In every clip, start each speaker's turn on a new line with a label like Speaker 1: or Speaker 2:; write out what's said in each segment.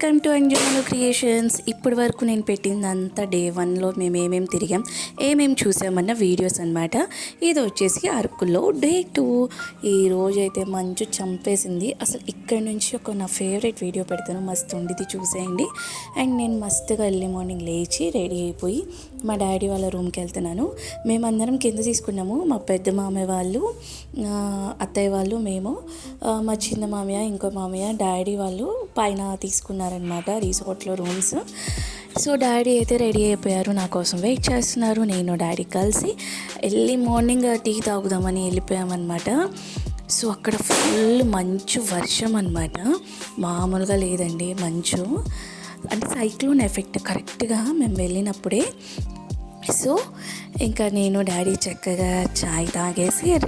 Speaker 1: Welcome to అంజుమను creations ఇప్పటి వరకు నేను పెట్టిందంతా డే వన్లో మేము ఏమేమి తిరిగాం ఏమేమి చూసామన్న వీడియోస్ అనమాట ఇది వచ్చేసి అరకులో డే టూ. ఈ రోజు మంచు చంపేసింది. అసలు ఇక్కడ నుంచి ఒక నా ఫేవరెట్ వీడియో పెడతాను. మస్తు ఉండిది చూసేయండి. అండ్ నేను మస్తుగా ఎర్లీ మార్నింగ్ లేచి రెడీ అయిపోయి మా డాడీ వాళ్ళ రూమ్కి వెళ్తున్నాను. మేమందరం కింద తీసుకున్నాము. మా పెద్ద మామయ్య వాళ్ళు అత్తయ్య వాళ్ళు మేము మా చిన్న మామయ్య ఇంకో మామయ్య డాడీ వాళ్ళు పైన తీసుకున్నారనమాట రిసార్ట్లో రూమ్స్. సో డాడీ అయితే రెడీ అయిపోయారు నా కోసం. వెయిట్ చేస్తున్నారు. నేను డాడీ కలిసి ఎర్లీ మార్నింగ్ టీ తాగుదామని వెళ్ళిపోయామన్నమాట. సో అక్కడ ఫుల్ మంచు వర్షం అనమాట మామూలుగా లేదండి మంచు. అంటే సైక్లోన్ ఎఫెక్ట్. కరెక్ట్గా మేము వెళ్ళినప్పుడే సో ఇంకా నేను డాడీ చక్కగా చాయ్ తాగేసి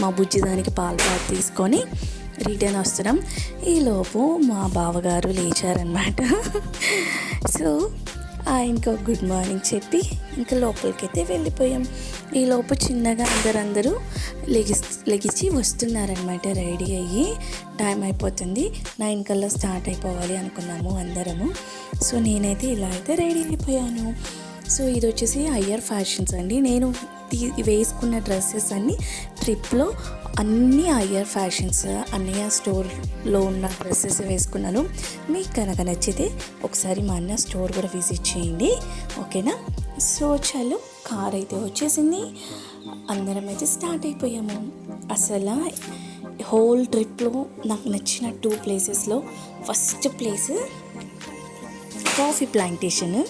Speaker 1: మా బుజ్జి దానికి పాలు పాలు తీసుకొని రిటర్న్ వస్తున్నాం. ఈలోపు మా బావగారు లేచారనమాట సో ఆయనకు గుడ్ మార్నింగ్ చెప్పి ఇంకా లోపలికైతే వెళ్ళిపోయాం. ఈలోపు చిన్నగా అందరందరూ లెగి లెగిచి వస్తున్నారనమాట రెడీ అయ్యి టైం అయిపోతుంది. నైన్ కల్లా స్టార్ట్ అయిపోవాలి అనుకున్నాము అందరము. సో నేనైతే ఇలా అయితే రెడీ అయిపోయాను. సో ఇది వచ్చేసి అయ్యర్ ఫ్యాషన్స్ అండి. నేను తీ- వేసుకున్న డ్రెస్సెస్ అన్నీ ట్రిప్లో అన్ని అయ్యర్ ఫ్యాషన్స్ అన్నయ్య స్టోర్లో ఉన్న డ్రెస్సెస్ వేసుకున్నాను. మీకు కనుక నచ్చితే ఒకసారి మా అన్న స్టోర్ కూడా విజిట్ చేయండి. ఓకేనా? సో చలో కార్ అయితే వచ్చేసింది. అందరం అయితే స్టార్ట్ అయిపోయాము. అసలు హోల్ ట్రిప్లో నాకు నచ్చిన టూ ప్లేసెస్లో ఫస్ట్ ప్లేస్ కాఫీ ప్లాంటేషన్.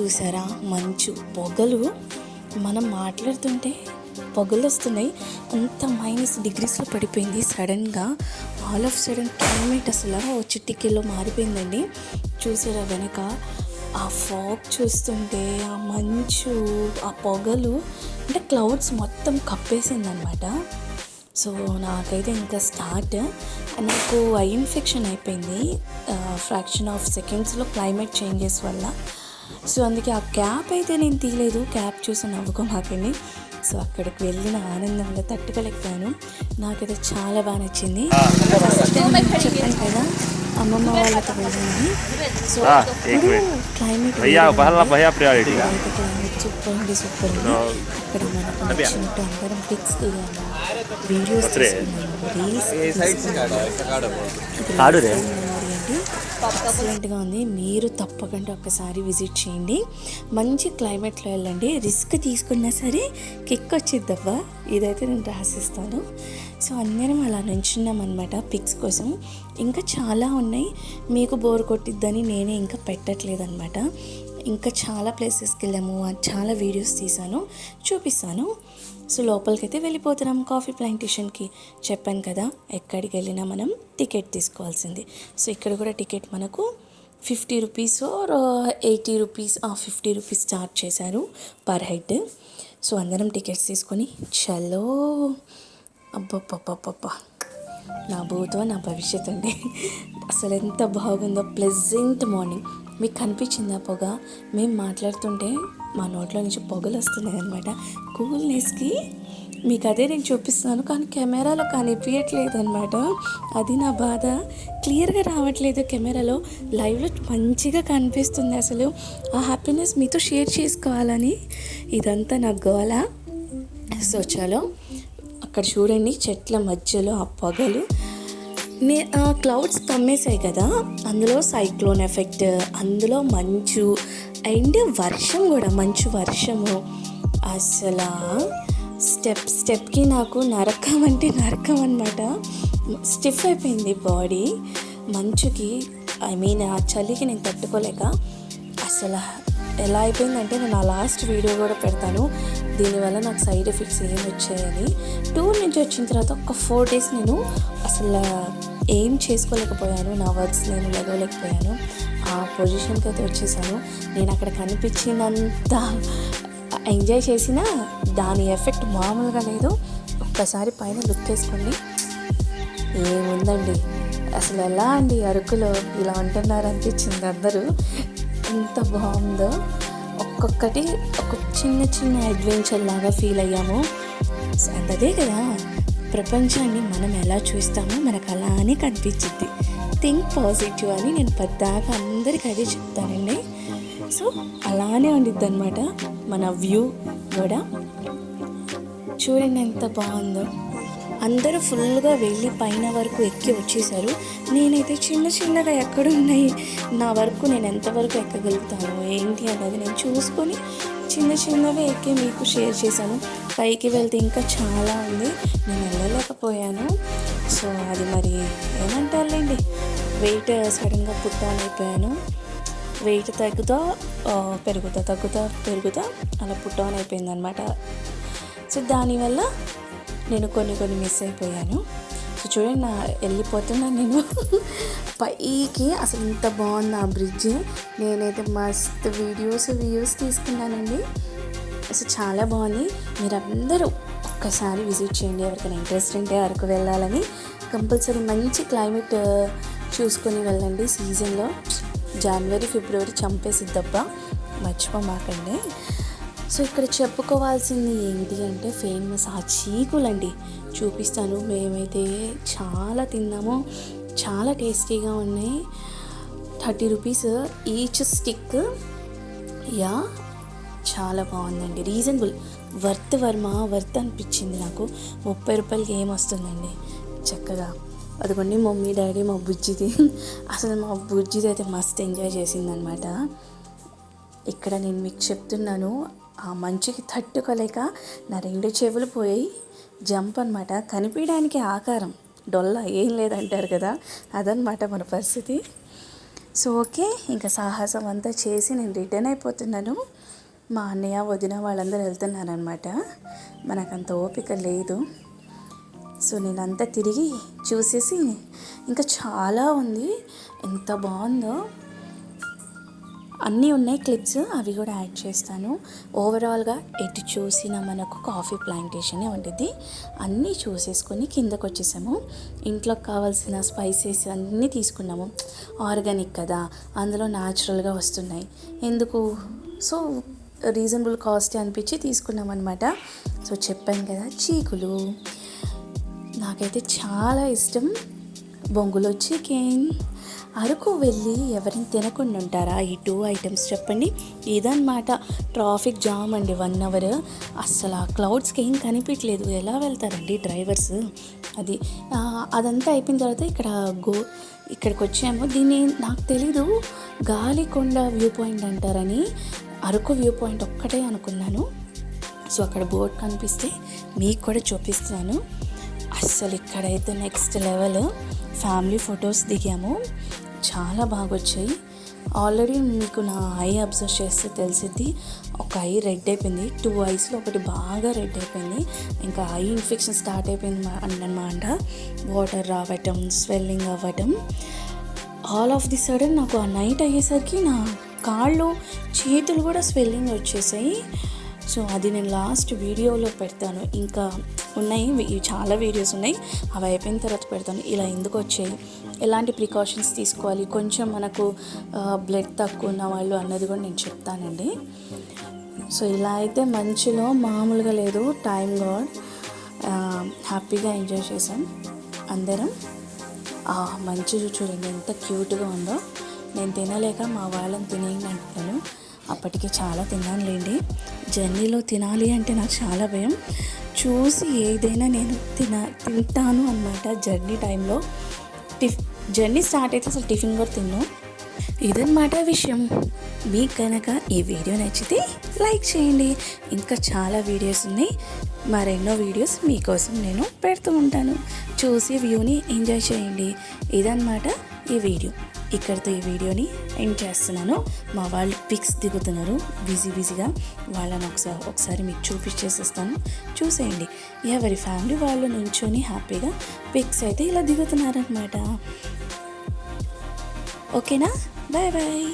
Speaker 1: చూసారా? మంచు. పొగలు. మనం మాట్లాడుతుంటే పొగలు వస్తున్నాయి. అంత మైనస్ డిగ్రీస్లో పడిపోయింది. సడన్గా ఆల్ ఆఫ్ సడన్ క్లైమేట్ అసలు ఓ చిట్టికెల్లో మారిపోయిందండి. చూసారా వెనక? ఆ ఫాగ్ చూస్తుంటే ఆ మంచు ఆ పొగలు అంటే క్లౌడ్స్ మొత్తం కప్పేసిందనమాట సో నాకైతే ఇంకా స్టార్ట్ నాకు ఐ ఇన్ఫెక్షన్ అయిపోయింది. ఫ్రాక్షన్ ఆఫ్ సెకండ్స్లో క్లైమేట్ చేంజెస్ వల్ల. సో అందుకే ఆ క్యాప్ అయితే నేను తీయలేదు. క్యాప్ చూసి నవ్వుకోమాకండి సో అక్కడికి వెళ్ళిన ఆనందంగా తట్టుకోలేకపోయాను. నాకైతే చాలా బాగా నచ్చింది. చెప్పాను కదా అమ్మమ్మ వాళ్ళకి వెళ్ళింది సో క్లైమేట్ క్లైమేట్ సూపర్ అందరం పిక్స్ తీయాలి వీడియోస్ తీసుకున్నాము రీల్స్
Speaker 2: తీసుకున్నాము రే.
Speaker 1: ఎక్సలెంట్గా ఉంది. మీరు తప్పకుండా ఒక్కసారి విజిట్ చేయండి. మంచి క్లైమేట్లో వెళ్ళండి. రిస్క్ తీసుకున్నా సరే కిక్ వచ్చిద్దబ్బా. ఇదైతే నేను రాసిస్తాను. సో అందరం అలా నుంచున్నాం అనమాట పిక్స్ కోసం. ఇంకా చాలా ఉన్నాయి. మీకు బోర్ కొట్టిద్దని నేనే ఇంకా పెట్టట్లేదు అనమాట ఇంకా చాలా ప్లేసెస్కి వెళ్ళాము. చాలా వీడియోస్ తీసాను చూపిస్తాను. సో లోపలికైతే వెళ్ళిపోతున్నాం కాఫీ ప్లాంటేషన్కి చెప్పాను కదా ఎక్కడికి వెళ్ళినా మనం టికెట్ తీసుకోవాల్సింది. సో ఇక్కడ కూడా టికెట్ మనకు fifty rupees or eighty rupees fifty rupees charge చేశారు పర్ హెడ్. సో అందరం టికెట్స్ తీసుకొని చలో. అబ్బబ్బబ్బబ్బబ్బా. నా భూతో నా భవిష్యత్ అండి. అసలు ఎంత బాగుందో ప్లెజెంట్ మార్నింగ్ మీకు కనిపించిందా పొగ? మేము మాట్లాడుతుంటే మా నోట్లో నుంచి పొగలు వస్తున్నాయి అనమాట కూల్నెస్కి మీకు అదే నేను చూపిస్తున్నాను కానీ కెమెరాలో కనిపించట్లేదు అనమాట అది నా బాధ. క్లియర్గా రావట్లేదు కెమెరాలో. లైవ్లో మంచిగా కనిపిస్తుంది అసలు. ఆ హ్యాపీనెస్ మీతో షేర్ చేసుకోవాలని ఇదంతా నా గోల. సో చలో అక్కడ చూడండి చెట్ల మధ్యలో ఆ పొగలు. నే క్లౌడ్స్ కమ్మేశాయి కదా. అందులో సైక్లోన్ ఎఫెక్ట్ అందులో మంచు అండ్ వర్షం కూడా మంచు వర్షము. అసలు స్టెప్ స్టెప్కి నాకు నరకం అంటే నరకం అనమాట స్టిఫ్ అయిపోయింది బాడీ. మంచుకి ఐ మీన్ ఆ చలికి నేను తట్టుకోలేక అసలు ఎలా అయిపోయిందంటే నేను ఆ లాస్ట్ వీడియో కూడా పెడతాను. దీనివల్ల నాకు సైడ్ ఎఫెక్ట్స్ ఏం వచ్చాయని. టూర్ నుంచి వచ్చిన తర్వాత ఒక ఫోర్ డేస్ నేను అసలు ఏం చేసుకోలేకపోయాను నా వర్క్స్ నేను లెగవలేకపోయాను ఆ పొజిషన్కి అయితే వచ్చేసాను. నేను అక్కడ కనిపించినంత ఎంజాయ్ చేసినా దాని ఎఫెక్ట్ మామూలుగా లేదు. ఒక్కసారి పైన లుక్ వేసుకోండి. ఏముందండి? అసలు ఎలా అండి అరకులో ఇలా ఉంటున్నారు అనిపించింది అందరూ? ఎంత బాగుందో. ఒక్కొక్కటి ఒక చిన్న చిన్న అడ్వెంచర్ లాగా ఫీల్ అయ్యాము. అంతదే అదే కదా? ప్రపంచాన్ని మనం ఎలా చూస్తామో మనకు అలానే కనిపించింది థింక్ పాజిటివ్ అని నేను పెద్దగా అందరికీ అదే చెప్తానండి. సో అలానే ఉండిద్ది అనమాట మన వ్యూ కూడా. చూడండి ఎంత బాగుందో. అందరూ ఫుల్గా వెళ్ళి పైన వరకు ఎక్కి వచ్చేసారు. నేనైతే చిన్న చిన్నగా ఎక్కడున్నాయి. నా వరకు నేను ఎంతవరకు ఎక్కగలుగుతాను? ఏంటి అన్నది నేను చూసుకొని చిన్న చిన్నవి ఎక్కి మీకు షేర్ చేశాను. పైకి వెళ్తే ఇంకా చాలా ఉంది. నేను వెళ్ళలేకపోయాను. సో అది మరి ఏమంటారులేండి? వెయిట్ సడన్గా పుట్టాన్ అయిపోయాను వెయిట్ తగ్గుతా పెరుగుతా తగ్గుతా పెరుగుతా అలా పుట్టాన్ అయిపోయింది అనమాట సో దానివల్ల నేను కొన్ని కొన్ని మిస్ అయిపోయాను. చూడండి నా వెళ్ళిపోతున్నాను నేను పైకి అసలు ఇంత బాగుంది ఆ బ్రిడ్జ్ నేనైతే మస్త్ వీడియోస్ వీడియోస్ తీసుకున్నానండి. అసలు చాలా బాగుంది. మీరందరూ ఒక్కసారి విజిట్ చేయండి. ఎవరికైనా ఇంట్రెస్ట్ ఉంటే అరకు వెళ్ళాలని కంపల్సరీ మంచి క్లైమేట్ uh, చూసుకొని వెళ్ళండి సీజన్లో జనవరి ఫిబ్రవరి చంపేసిద్దబ్బా. మర్చిపోమాకండి. సో ఇక్కడ చెప్పుకోవాల్సింది ఏంటి అంటే ఫేమస్ ఆ చీకులండి. చూపిస్తాను. మేమైతే చాలా తిన్నాము. చాలా టేస్టీగా ఉన్నాయి. Thirty rupees each stick. Yeah చాలా బాగుందండి. రీజనబుల్. వర్త్ వర్మ వర్త్ అనిపించింది నాకు. ముప్పై రూపాయలకి ఏం వస్తుందండి? చక్కగా. అదిగోండి మమ్మీ డాడీ మా బుజ్జిది. అసలు మా బుజ్జిది అయితే మస్త్ ఎంజాయ్ చేసిందనమాట ఇక్కడ నేను మీకు చెప్తున్నాను. ఆ మంచుకి తట్టుకోలేక నా రెండు చెవులు పోయి జంప్ అనమాట కనిపించడానికి ఆకారం. డొల్ల ఏం లేదంటారు కదా? అదనమాట మన పరిస్థితి. So okay. ఇంకా సాహసం అంతా చేసి నేను రిటర్న్ అయిపోతున్నాను. మా అన్నయ్య వదిన వాళ్ళందరూ వెళ్తున్నారనమాట మనకంత ఓపిక లేదు. సో నేను అంతా తిరిగి చూసేసి ఇంకా చాలా ఉంది. ఎంత బాగుందో. అన్నీ ఉన్నాయి క్లిప్స్ అవి కూడా యాడ్ చేస్తాను. ఓవరాల్గా ఎటు చూసిన మనకు కాఫీ ప్లాంటేషనే ఉండేది అన్నీ చూసేసుకొని కిందకు వచ్చేసాము ఇంట్లోకి కావాల్సిన స్పైసెస్ అన్నీ తీసుకున్నాము. ఆర్గానిక్ కదా అందులో న్యాచురల్గా వస్తున్నాయి. ఎందుకు? సో రీజనబుల్ కాస్ట్ అనిపించి తీసుకున్నాం అనమాట సో చెప్పాను కదా చీకులు. నాకైతే చాలా ఇష్టం. బొంగులో చికెన్. అరకు వెళ్ళి ఎవరిని తినకుండా ఉంటారా? ఈ టూ ఐటమ్స్ చెప్పండి. ఇదన్నమాట. ట్రాఫిక్ జామ్ అండి. One hour. అస్సలు ఆ క్లౌడ్స్కి ఏం కనిపించలేదు ఎలా వెళ్తారండి డ్రైవర్స్? అది అదంతా అయిపోయిన తర్వాత ఇక్కడ గో ఇక్కడికి వచ్చాము. దీన్ని నాకు తెలీదు. గాలికొండ వ్యూ పాయింట్ అంటారని అరకు వ్యూ పాయింట్ ఒక్కటే అనుకున్నాను. సో అక్కడ బోర్డ్ కనిపిస్తే మీకు కూడా చూపిస్తాను. అస్సలు ఇక్కడైతే నెక్స్ట్ లెవెల్ ఫ్యామిలీ ఫొటోస్ దిగాము. చాలా బాగా వచ్చాయి ఆల్రెడీ మీకు నా ఐ అబ్జర్వ్ చేస్తే తెలిసింది ఒక ఐ రెడ్ అయిపోయింది. టూ ఐస్లో ఒకటి బాగా రెడ్ అయిపోయింది. ఇంకా ఐ ఇన్ఫెక్షన్ స్టార్ట్ అయిపోయింది అన్నమాట. వాటర్ రావటం స్వెల్లింగ్ అవ్వటం. ఆల్ ఆఫ్ ది సడన్ నాకు ఆ నైట్ అయ్యేసరికి నా కాళ్ళు చేతులు కూడా స్వెల్లింగ్ వచ్చేసాయి. సో అది నేను లాస్ట్ వీడియోలో పెడతాను. ఇంకా ఉన్నాయి. చాలా వీడియోస్ ఉన్నాయి. అవి అయిపోయిన తర్వాత పెడతాను. ఇలా ఎందుకు వచ్చాయి? ఎలాంటి ప్రికాషన్స్ తీసుకోవాలి? కొంచెం మనకు బ్లడ్ తక్కువ ఉన్న వాళ్ళు అన్నది కూడా నేను చెప్తానండి. సో ఇలా అయితే మంచిలో మామూలుగా లేదు. టైం గాడ్ హ్యాపీగా ఎంజాయ్ చేసాం అందరం మంచి చూడండి ఎంత క్యూట్గా ఉందో. నేను తినలేక మా వాళ్ళని తినేయండి అంటున్నాను. అప్పటికి చాలా తిన్నానులేండి. జర్నీలో తినాలి అంటే నాకు చాలా భయం. చూసి ఏదైనా నేను తిన తింటాను అనమాట జర్నీ టైంలో టిఫ్ జర్నీ స్టార్ట్ అయితే అసలు టిఫిన్ కూడా తిన్నాం. ఇదన్నమాట విషయం. మీకు కనుక ఈ వీడియో నచ్చితే లైక్ చేయండి. ఇంకా చాలా వీడియోస్ ఉన్నాయి. మరెన్నో వీడియోస్ మీకోసం నేను పెడుతూ ఉంటాను. చూసి వ్యూని ఎంజాయ్ చేయండి. ఇదన్నమాట ఈ వీడియో. ఇక్కడితో ఈ వీడియోని ఎండ్ చేస్తున్నాను. మా వాళ్ళు పిక్స్ దిగుతున్నారు. బిజీ బిజీగా. వాళ్ళని ఒకసారి ఒకసారి మీకు చూపించేసేస్తాను. చూసేయండి. ఎవరి ఫ్యామిలీ వాళ్ళు నుంచొని హ్యాపీగా పిక్స్ అయితే ఇలా దిగుతున్నారనమాట ఓకేనా? Bye bye.